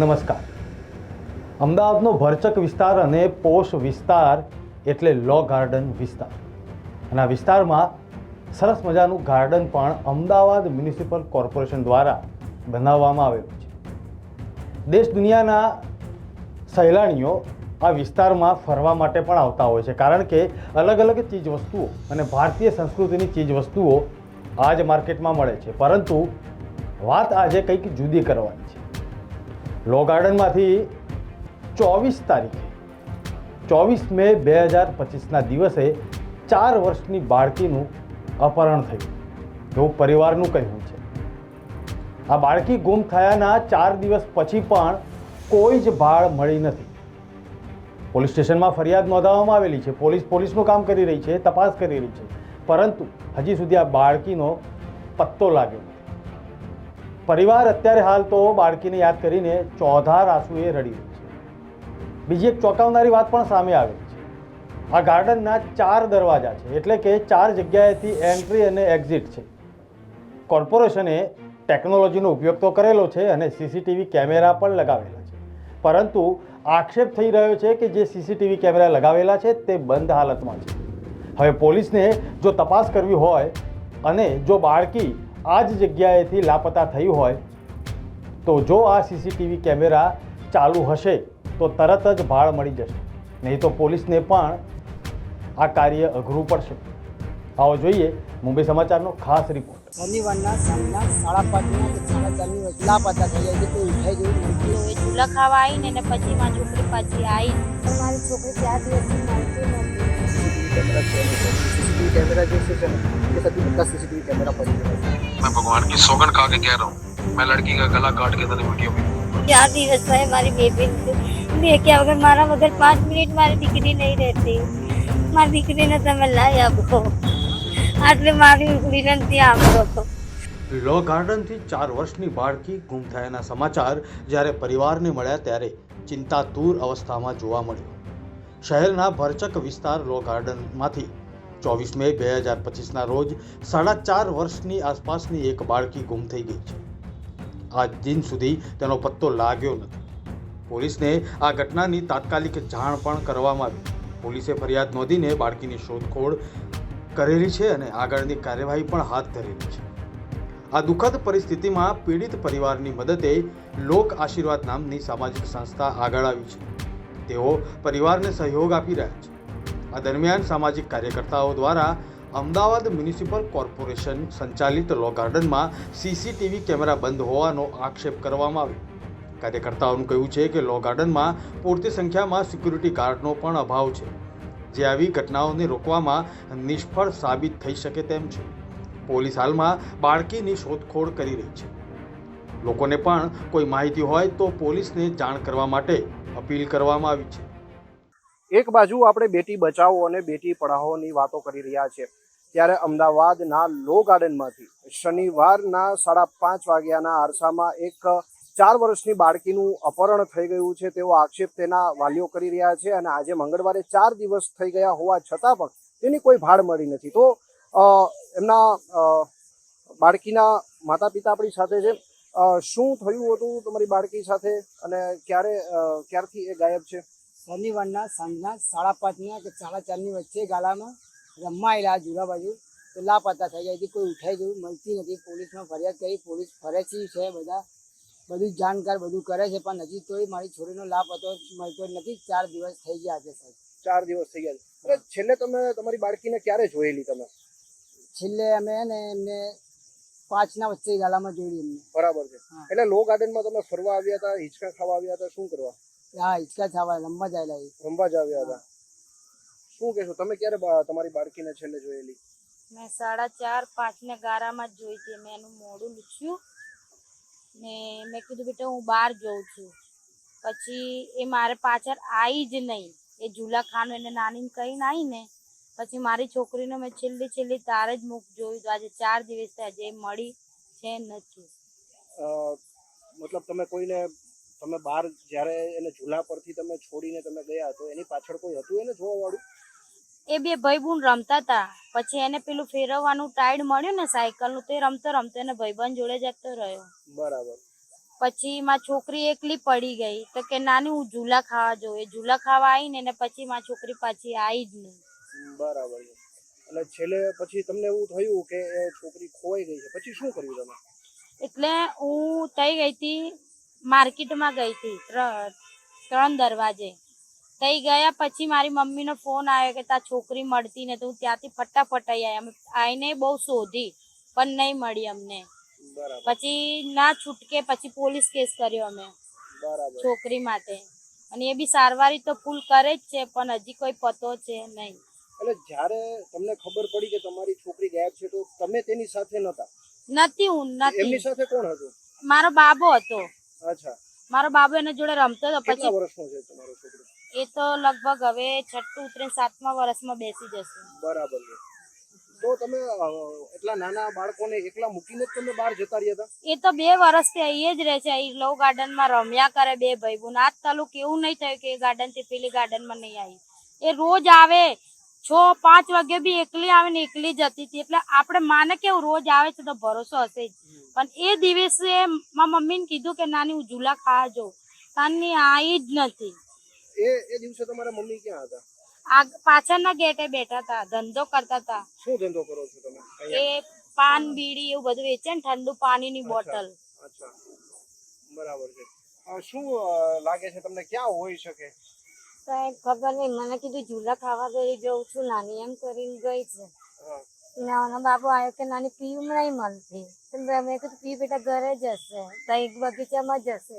નમસ્કાર. અમદાવાદનો ભરચક વિસ્તાર અને પોષ વિસ્તાર એટલે લો ગાર્ડન વિસ્તાર. અને આ વિસ્તારમાં સરસ મજાનું ગાર્ડન પણ અમદાવાદ મ્યુનિસિપલ કોર્પોરેશન દ્વારા બનાવવામાં આવેલું છે. દેશ દુનિયાના સહેલાણીઓ આ વિસ્તારમાં ફરવા માટે પણ આવતા હોય છે. કારણ કે અલગ અલગ ચીજવસ્તુઓ અને ભારતીય સંસ્કૃતિની ચીજવસ્તુઓ આ જ માર્કેટમાં મળે છે. પરંતુ વાત આજે કંઈક જુદી કરવાની છે. લો ગાર્ડનમાંથી ચોવીસ તારીખે, ચોવીસ મે બે હજાર પચીસના દિવસે ચાર વર્ષની બાળકીનું અપહરણ થયું. એવું પરિવારનું કહેવું છે. આ બાળકી ગુમ થયાના ચાર દિવસ પછી પણ કોઈ જ ભાળ મળી નથી. પોલીસ સ્ટેશનમાં ફરિયાદ નોંધાવવામાં આવેલી છે. પોલીસ પોલીસનું કામ કરી રહી છે, તપાસ કરી રહી છે. પરંતુ હજી સુધી આ બાળકીનો પત્તો લાગ્યો પરિવાર અત્યારે હાલ તો બાળકીને યાદ કરીને ચોધાર આંસુએ રડી રહ્યું છે. બીજી એક ચોંકાવનારી વાત પણ સામે આવેલી છે. આ ગાર્ડનના ચાર દરવાજા છે, એટલે કે ચાર જગ્યાએથી એન્ટ્રી અને એક્ઝિટ છે. કોર્પોરેશને ટેકનોલોજીનો ઉપયોગ તો કરેલો છે અને સીસીટીવી કેમેરા પણ લગાવેલા છે. પરંતુ આક્ષેપ થઈ રહ્યો છે કે જે સીસીટીવી કેમેરા લગાવેલા છે તે બંધ હાલતમાં છે. હવે પોલીસને જો તપાસ કરવી હોય અને જો બાળકી આ જ જગ્યાએથી લાપતા થઈ હોય તો જો આ સીસીટીવી કેમેરા ચાલુ હશે તો તરત જ ભાળ મળી જશે. નહીં તો પોલીસને પણ આ કાર્ય અઘરું પડશે. આવો જોઈએ મુંબઈ સમાચારનો ખાસ રિપોર્ટ શનિવારના સાંજના સાડા પાંચના સાડા ચારની વચ્ચે લાપતા થઈ જાય છે કોઈ ઉઠાઈ જેવું નથી તો એ ચૂલા ખાવા આવીને પછી મારી છોકરી પાછી આવી મારી છોકરી ચાર દિવસથી મળતી નથી સીસીટીવી કેમેરા છે સીસીટીવી કેમેરા જે છે ને એ સૌથી બધા સીસીટીવી કેમેરા પડી ગયા છે मैं भगवान की सौगंध खा के कह रहा हूँ मैं लड़की का गला काट के तेरी वीडियो में ચાર દિવસ થાય મારી બેબી દેખ્યા વગર મારા વગર પાંચ મિનિટ મારી દીકરી નહીં રહેતી મારી દીકરીને તમે લાવી આપો આટલે મારી વિનંતી આપો લો ગાર્ડનથી ચાર વર્ષની બાળકી ગુમ થયાના સમાચાર જ્યારે પરિવારને મળ્યા ત્યારે ચિંતાતુર અવસ્થામાં જોવા મળ્યો શહેરના ભરચક વિસ્તાર લો ગાર્ડનમાંથી. ચોવીસ મે બે હજાર પચીસના રોજ સાડા ચાર વર્ષની આસપાસની એક બાળકી ગુમ થઈ ગઈ છે. આજ દિન સુધી તેનો પત્તો લાગ્યો નથી. પોલીસને આ ઘટનાની તાત્કાલિક જાણ પણ કરવામાં આવી. પોલીસે ફરિયાદ નોંધીને બાળકીની શોધખોળ કરેલી છે અને આગળની કાર્યવાહી પણ હાથ ધરેલી છે. આ દુઃખદ પરિસ્થિતિમાં પીડિત પરિવારની મદદે લોક આશીર્વાદ નામની સામાજિક સંસ્થા આગળ આવી છે. તેઓ પરિવારને સહયોગ આપી રહ્યા છે. આ દરમિયાન સામાજિક કાર્યકર્તાઓ દ્વારા અમદાવાદ મ્યુનિસિપલ કોર્પોરેશન સંચાલિત લો ગાર્ડનમાં સીસીટીવી કેમેરા બંધ હોવાનો આક્ષેપ કરવામાં આવ્યો. કાર્યકર્તાઓનું કહેવું છે કે લો ગાર્ડનમાં પૂરતી સંખ્યામાં સિક્યુરિટી ગાર્ડનો પણ અભાવ છે. જે આવી ઘટનાઓને રોકવામાં નિષ્ફળ સાબિત થઈ શકે તેમ છે. પોલીસ હાલમાં બાળકીની શોધખોળ કરી રહી છે. લોકોને પણ કોઈ માહિતી હોય તો પોલીસને જાણ કરવા માટે અપીલ કરવામાં આવી છે. એક બાજુ આપણે બેટી બચાવો અને બેટી પઢાઓની વાતો કરી રહ્યા છે. ત્યારે અમદાવાદના લો ગાર્ડનમાંથી શનિવારના સાડા પાંચ વાગ્યાના આરસામાં એક ચાર વર્ષની બાળકીનું અપહરણ થઈ ગયું છે તેવો આક્ષેપ તેના વાલીઓ કરી રહ્યા છે અને આજે મંગળવારે ચાર દિવસ થઈ ગયા હોવા છતાં પણ તેની કોઈ ભાડ મળી નથી. તો એમના બાળકીના માતા પિતા આપણી સાથે છે. શું થયું હતું તમારી બાળકી સાથે અને ક્યારે ક્યારથી એ ગાયબ છે? શનિવારના સાંજના સાડા પાંચના કે સાડા ચારની વચ્ચે ગાલામાં રમવા આવેલા જુલા બાજુ તો લાપતા થઈ જાય હતી. કોઈ ઉઠાઈ ગયું મળતી નથી. પોલીસમાં ફરિયાદ કરી પોલીસ ફરેસી છે બધા બધું જાણકાર બધું કરે છે પણ હજી તોય મારી છોરીનો લાભ હતો મળતો નથી. ચાર દિવસ થઈ ગયા છે સાહેબ. ચાર દિવસ થઈ ગયા છે. છેલ્લે તમે તમારી બાળકીને ક્યારે જોયેલી તમે? છેલ્લે અમે ને એમને પાંચના વચ્ચે ગાલામાં જોડી એમને. બરાબર છે. એટલે લો ગાર્ડનમાં તમે ફરવા આવ્યા હતા હિંચકા ખાવા આવ્યા હતા શું કરવા? હા હિંચકા ખાવા રમવા જાયેલા એ. રમવા જ આવ્યા હતા. શું કહેશો તમે ક્યારે તમારી બાળકીને છેલ્લે જોયેલી? મેં સાડા ચાર પાંચ ને ગારામાં જ જોઈ હતી. મેં એનું મોઢું લૂછ્યું ને મેં કીધું બેટા હું બહાર જોઉં છું. પછી એ મારે પાછળ આવી જ નહીં. એ ઝૂલા ખાનું એને નાની કહીને આવી ને પછી મારી છોકરીને મેં છેલ્લી છેલ્લી તારે જ મુખ જોયું તો આજે ચાર દિવસ થયા જે મળી છે નથી. મતલબ તમે કોઈને તમે બહાર જ્યારે એને ઝૂલા પરથી તમે છોડીને તમે ગયા તો એની પાછળ કોઈ હતું એને જોવા વાળું એ બે ભાઈબંધ રમતા હતા. પછી એને પેલું ફેરવવાનું ટાઈડ મળ્યું ને સાયકલનું તે રમતો રમતો એને ભાઈબંધ જોડે જતો રહ્યો. બરાબર. પછી માં છોકરી એકલી પડી ગઈ. તો કે નાની હું ઝૂલા ખાવા જોઉં. એ ઝૂલા ખાવા આવીને ને પછી માં છોકરી પાછી આવી જ નહીં. બરાબર છે. એટલે છેલ્લે પછી તમને એવું થયું કે એ છોકરી ખોવાઈ ગઈ છે. પછી શું કર્યું તમે? એટલે હું તઈ ગઈ હતી માર્કેટમાં ગઈ હતી ત્રણ દરવાજે. તઈ ગયા પછી મારી મમ્મીનો ફોન આવ્યો કે તાર છોકરી મળતી ને તો હું ત્યાંથી ફટાફટ આવી અમે આવીને બહુ શોધી પણ નહીં મળી અમને. પછી ના છૂટકે પછી પોલીસ કેસ કર્યો અમે બરાબર. છોકરી માટે. અને એ બી સારવારી તો ફૂલ કરે જ છે પણ હજી કોઈ પતો છે નહીં. એટલે જ્યારે તમને ખબર પડી કે તમારી છોકરી ગાયબ છે તો તમે તેની સાથે નતા નથી હું એમની સાથે કોણ હતું? મારો બાબો હતો. અચ્છા. મારો બાબો એના જોડે રમતો હતો. કેટલા પછી વર્ષનો છે તમારો છોકરો? એ તો લગભગ હવે છઠ્ઠું ઉતરીને સાતમા વર્ષમાં બેસી જશે. બરાબર છે. તો તમે એટલા નાના બાળકોને એકલા મૂકીને જ તમે બહાર જતા રહ્યા હતા? એ તો બે વર્ષથી અહીં જ રહે છે. અહીં લવ ગાર્ડનમાં રમ્યા કરે બે ભાઈ બોન આજ તાલુક એવું નહીં થયું કે એ ગાર્ડનથી પેલી ગાર્ડનમાં નહીં આવી. એ રોજ આવે છ પાંચ વાગે બી એકલી આવે ને એકલી જતી હતી એટલે આપણે માને કેવું રોજ આવે છે તો ભરોસો હશે જ. પણ એ દિવસે મારા મમ્મીને કીધું કે નાની હું ઝૂલા ખાવા જાઉં. તાની આવી જ નથી. એ એ દિવસે તમારા મમ્મી ક્યાં હતા? આ પાછળના ગેટે બેઠા હતા ધંધો કરતા હતા. શું ધંધો કરો છો તમે? એ પાન બીડી એવું બધું વેચે ને ઠંડુ પાણીની બોટલ. અચ્છા. બરાબર છે. શું લાગે છે તમને? ક્યાં હોઈ શકે? કઈ ખબર નહીં. મને કીધું ઝૂલા ખાવા ગઈ જઉં છું. નાની એમ કરીને ગઈ છે. નાનો બાબુ આવ્યો કે નાની પીવું નહીં મળતી. મેં કીધું પી બેટા ઘરે જ હશે ત્યાં બગીચામાં જ હશે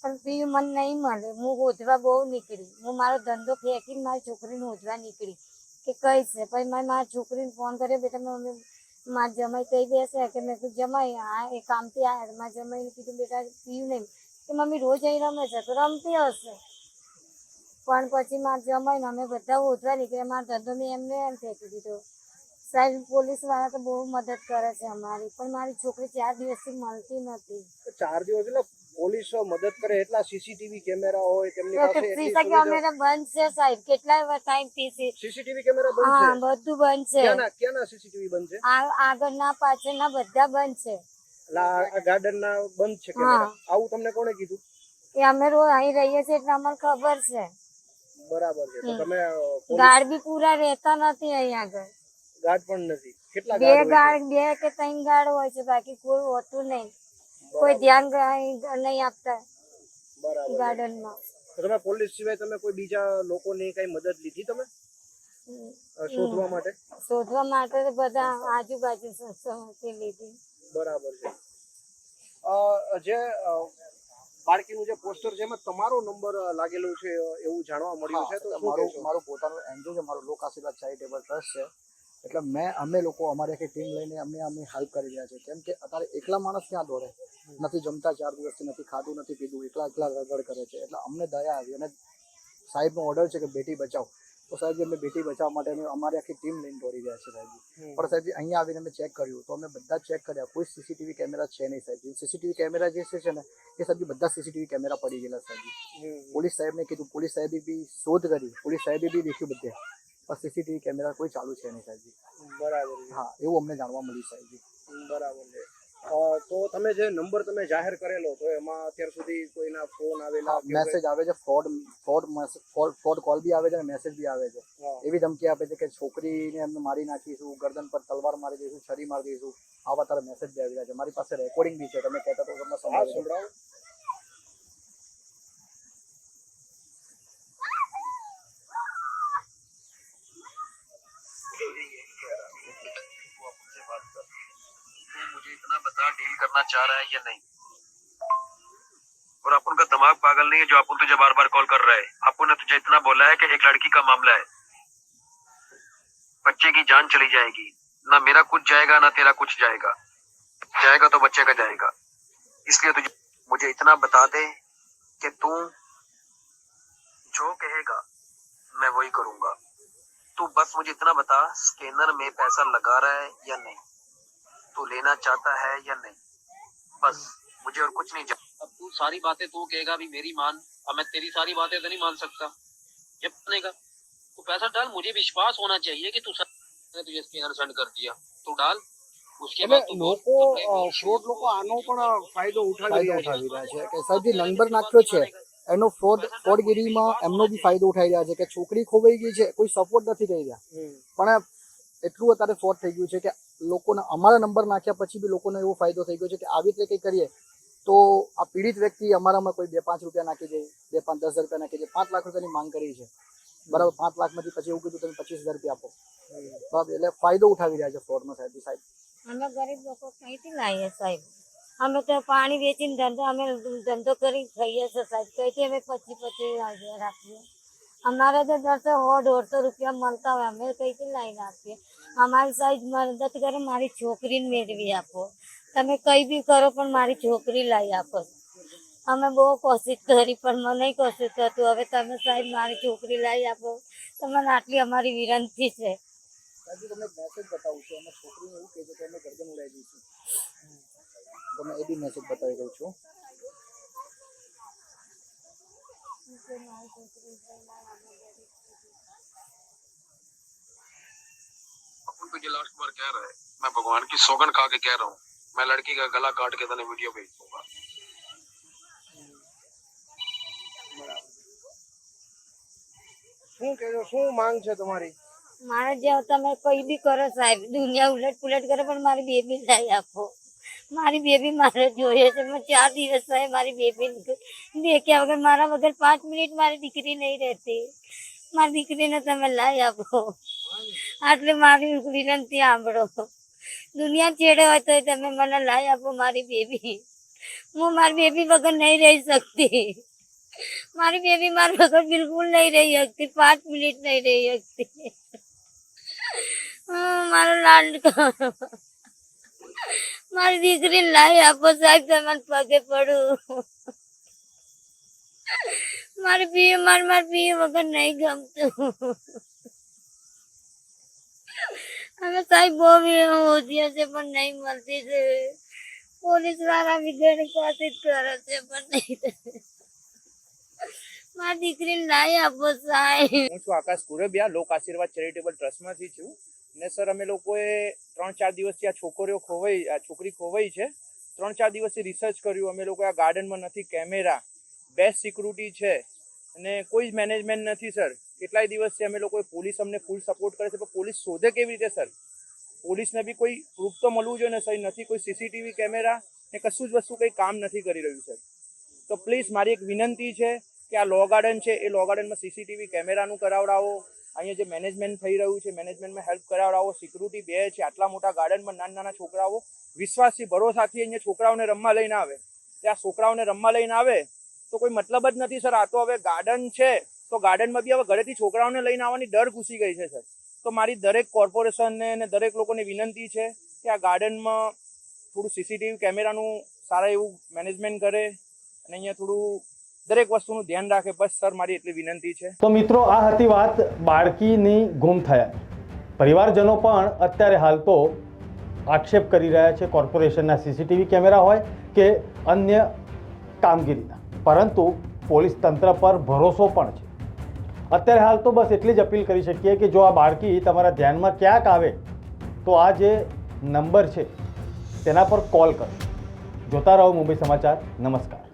પણ પીવું મને નહીં મળે. હું હોધવા બહુ નીકળી. હું મારો ધંધો ફેંકીને મારી છોકરીને હોધવા નીકળી. કે કઈ છે? પછી મેં મારી છોકરીને ફોન કર્યો બેટા મમ્મી મારા જમાઈ કઈ બેસે? કે મેં કીધું જમાઈ. આ એ કામથી આ મારા જમાઈને કીધું બેટા પીયું નહીં. કે મમ્મી રોજ અહીં રમે છે. તો રમતી હશે. પણ પછી મારે જમાઈને અમે બધા હોધવા નીકળ્યા. મારો ધંધો મેં એમને એમ ફેંકી દીધો સાહેબ પોલીસવાળા તો બહુ મદદ કરે છે અમારી પણ મારી છોકરી ચાર દિવસથી મળતી નથી. ચાર દિવસ એટલે પોલીસ મદદ કરે એટલા સીસીટીવી કેમેરા હોય તેમની પાસે કે સીસા કેમેરા બંધ છે સાહેબ કેટલા ટાઈમથી સીસીટીવી કેમેરા બંધ હા બધું બંધ છે. ક્યાંના ક્યાંના સીસીટીવી બંધ છે? આ આગળના પાછળના બધા બંધ છે. આ આ ગાર્ડન ના બંધ છે કેમેરા. આવું તમને કોણે કીધું? એ અમે રોજ અહીં રહીએ છીએ એટલે અમને ખબર છે. બરાબર છે. તો તમે ગાર્ડ બી પૂરા રહેતા નથી અહીં આગળ. ગાર્ડ પણ નથી. કેટલા બે ગાર્ડ બે કે ત્રણ ગાર્ડ હોય છે બાકી કોઈ હોતું નહીં. કોઈ ધ્યાન નહીં આપતા. ગાર્ડનમાં. તો તમે પોલીસ સિવાય તમે કોઈ બીજા લોકોની કઈ મદદ લીધી તમે? શોધવા માટે? શોધવા માટે તો બધા આજુબાજુ સંસ્થાઓથી લીધી. બરાબર છે. જે બાળકીનું જે પોસ્ટર છે એમાં તમારો નંબર લાગેલો છે એવું જાણવા મળ્યું છે? તો મારો મારો પોતાનો એનજીઓ છે મારો લોક આશીર્વાદ ચેરિટેબલ ટ્રસ્ટ છે. એટલે મેં અમે લોકો અમારી આખી ટીમ લઈને અમે અમે હેલ્પ કરી રહ્યા છે કેમ કે અત્યારે એકલા માણસ ક્યાં દોડે? નથી જમતા ચાર દિવસથી નથી ખાધું નથી પીધું એકલા એકલા રગડ કરે છે. એટલે અમને દયા આવી. અને સાહેબનો ઓર્ડર છે કે બેટી બચાવ. તો સાહેબ અમે બેટી બચાવવા માટે અમે અમારી આખી ટીમ લઈને દોડી ગયા છે સાહેબ પણ સાહેબ અહીંયા આવીને અમે ચેક કર્યું તો અમે બધા ચેક કર્યા. કોઈ સીસીટીવી કેમેરા છે નહીં સાહેબ સીસીટીવી કેમેરા જે છે ને એ સાહેબ બધા સીસીટીવી કેમેરા પડી ગયેલા સાહેબ. પોલીસ સાહેબને કીધું પોલીસ સાહેબે બી શોધ કરી પોલીસ સાહેબે બી દેખ્યું બધે. પણ સીસીટીવી કેમેરા કોઈ ચાલુ છે નહીં સાહેબજી બરાબર હા એવું અમને જાણવા મળ્યું સાહેબજી બરાબર તો તમે જે નંબર તમે જાહેર કરેલો તો એમાં અત્યાર સુધી કોઈના ફોન આવેલા મેસેજ આવે છે fraud fraud fraud fraud call બી આવે છે અને મેસેજ બી આવે છે. એવી ધમકી આપે છે કે છોકરીને એમને મારી નાખીશું ગરદન પર તલવાર મારી દઈશું છરી મારી દઈશું આવા તારા મેસેજ બી આવી રહ્યા છે. મારી પાસે રેકોર્ડિંગ બી છે તમે કહેતા તો તમને સંભળાવી. चाह रहा है या नहीं? और आप उनका दिमाग पागल नहीं है जो अपन तुझे बार बार कॉल कर रहा है? ने तुझे इतना बोला है कि एक लड़की का मामला है। बच्चे की जान चली जाएगी। ना मेरा कुछ जाएगा, ना तेरा कुछ जाएगा। जाएगा तो बच्चे का जाएगा। इसलिए तुझे मुझे इतना बता दे कि तू जो कहेगा, मैं वही करूँगा। तू बस मुझे इतना बता, स्कैनर में पैसा लगा रहा है या नहीं? तू लेना चाहता है या नहीं? बस मुझे और कुछ नहीं चाहिए अब तू सारी बातें तू कहेगा भी मेरी मान अब मैं तेरी सारी बातें तो नहीं मान सकता जब बनेगा तू पैसा डाल मुझे विश्वास होना चाहिए कि तू सर- मैंने तुझे स्कैनर सेंड कर दिया तू डाल उसके એટલે बाद तो बहुत લોકો complaint हुई। ફ્રોડ લોકો આનો પણ ફાયદો ઉઠાવી ફાયદો રહ્યા છે ઉઠાવી રહ્યા છે કે સાહેબ જે નંબર નાખ્યો છે એનો ફ્રોડ ફ્રોડગીરીમાં એમનો બી ફાયદો ઉઠાવી રહ્યા છે કે છોકરી ખોવાઈ ગઈ છે કોઈ સપોર્ટ નથી કરી રહ્યા હમ. પણ એટલું અત્યારે ફ્રોડ થઈ ગયું છે કે લોકોને અમારા નંબર નાખ્યા પછી બી લોકોને એવો ફાયદો થઈ ગયો છે કે આવી રીતે કંઈ કરીએ, તો આ પીડિત વ્યક્તિ અમારામાં કોઈ બે પાંચ રૂપિયા નાખી દે, બે પાંચ દસ રૂપિયા નાખી જાય પાંચ લાખ રૂપિયાની માંગ કરી છે. બરાબર, પાંચ લાખમાંથી પછી એવું કીધું, તમે પચીસ હજાર રૂપિયા આપો. બરાબર, એટલે ફાયદો ઉઠાવી રહ્યા છે ફ્રોડમાં સાહેબ સાહેબ. અમે ગરીબ લોકો કંઈથી લાવીએ, સાહેબ. અમે તો પાણી વેચીને ધંધો, અમે ધંધો કરી ખાઈએ છીએ, સાહેબ. કંઈથી અમે પચીસ પચીસ આપીએ અમારે તો દસ સો, દોઢસો રૂપિયા મળતા હોય, અમે કંઈથી લાવીને આપીએ. અમારી સાહેબ મદદ કરો મારી છોકરીને મેળવી આપો. તમે કંઈ બી કરો પણ મારી છોકરી લાવી આપો. અમે બહુ કોશિશ કરી પણ મને કોશિશ થતું. હવે તમે સાહેબ મારી છોકરી લાવી આપો. તમને આટલી અમારી વિનંતી છે. તમને મેસેજ બતાવું છું. અમે છોકરીને એવું કહે છે કે અમે ગરદન ઉડાવી દઈશું તમને એ બી મેસેજ બતાવી દઉં છું. अपन तुझे लास्ट बार कह रहा है मैं भगवान की सौगन खा के कह रहा हूँ मैं लड़की का गला काट के तने वीडियो भेज दूंगा શું કહેજો શું માંગ છે તમારી મારે જેવું તમે કોઈ બી કરો સાહેબ દુનિયા ઉલટ પુલટ કરે પણ મારી બેબી લાવી આપો મારી બેબી મારે જોઈએ છે મેં ચાર દિવસ થાય મારી બેબી દેખ્યા વગર મારા વગર પાંચ મિનિટ મારી દીકરી નહીં રહેતી મારી દીકરીને તમે લાવી આપો આટલે મારી વિનંતી સાંભળો. દુનિયા છેડે હોય તો તમે મને લાવી આપો મારી બેબી. હું મારી બેબી વગર નહીં રહી શકતી. મારી બેબી મારા વગર બિલકુલ નહીં રહી શકતી. પાંચ મિનિટ નહીં રહી શકતી. હું મારો લાડકો મારી દીકરીને લાવી આપો સાહેબ તમને પગે પડું. મારી પીએ, મારે, મારી પીએ વગર નહીં ગમતું. અમે સાહેબ બહુ હોશિયાર છે, પણ નહીં મળતી છે. પોલીસવાળા બી ઘણી કોશિશ કરે છે, પણ નહીં મારી દીકરીને લાવી આપો સાહેબ. હું છું આકાશ કુરબિયા, લોક આશીર્વાદ ચેરિટેબલ ટ્રસ્ટમાંથી છું. ને સર, અમે લોકોએ ત્રણ ચાર દિવસથી આ છોકરીઓ ખોવાઈ, આ છોકરી ખોવાઈ છે. ત્રણ ચાર દિવસથી રિસર્ચ કર્યું. અમે લોકો આ ગાર્ડનમાં નથી કેમેરા બેસ્ટ સિક્યુરિટી છે. અને કોઈ જ મેનેજમેન્ટ નથી સર કેટલાય દિવસથી અમે લોકોએ પોલીસ અમને ફૂલ સપોર્ટ કરે છે, પણ પોલીસ શોધે કેવી રીતે સર પોલીસને બી કોઈ પ્રૂફ તો મળવું જોઈએ ને સર નથી કોઈ સીસીટીવી કેમેરા ને કશું જ વસ્તુ કંઈ કામ નથી કરી રહ્યું સર તો પ્લીઝ મારી એક વિનંતી છે કે આ લો ગાર્ડન છે, એ લો ગાર્ડનમાં સીસીટીવી કેમેરાનું કરાવડાવો. અહીંયા જે મેનેજમેન્ટ થઈ રહ્યું છે મેનેજમેન્ટમાં હેલ્પ કરાવડાવો. સિક્યુરિટી બે છે, આટલા મોટા ગાર્ડનમાં નાના નાના છોકરાઓ. વિશ્વાસથી, ભરોસાથી અહીંયા છોકરાઓને રમવા લઈને આવે. ત્યાં છોકરાઓને રમવા લઈને આવે, તો કોઈ મતલબ જ નથી સર આ તો હવે ગાર્ડન છે. તો ગાર્ડનમાં બી હવે ઘરેથી છોકરાઓને લઈને આવવાની ડર ઘૂસી ગઈ છે, સર. તો મારી દરેક કોર્પોરેશનને અને દરેક લોકોને વિનંતી છે કે આ ગાર્ડનમાં થોડું સીસીટીવી કેમેરાનું સારા એવું મેનેજમેન્ટ કરે અને અહીંયા થોડું દરેક વસ્તુનું ધ્યાન રાખે. બસ, સર, મારી એટલી વિનંતી છે. તો મિત્રો, આ હતી વાત બાળકીની ગુમ થયા. પરિવારજનો પણ અત્યારે હાલ તો આક્ષેપ કરી રહ્યા છે કોર્પોરેશનના સીસીટીવી કેમેરા હોય કે અન્ય કામગીરીના. પરંતુ પોલીસ તંત્ર પર ભરોસો પણ છે. અત્યારે હાલ તો બસ એટલી જ અપીલ કરી શકીએ કે જો આ બાળકી તમારા ધ્યાનમાં ક્યાંક આવે, તો આ જે નંબર છે, તેના પર કોલ કરો. જોતા રહો મુંબઈ સમાચાર. નમસ્કાર.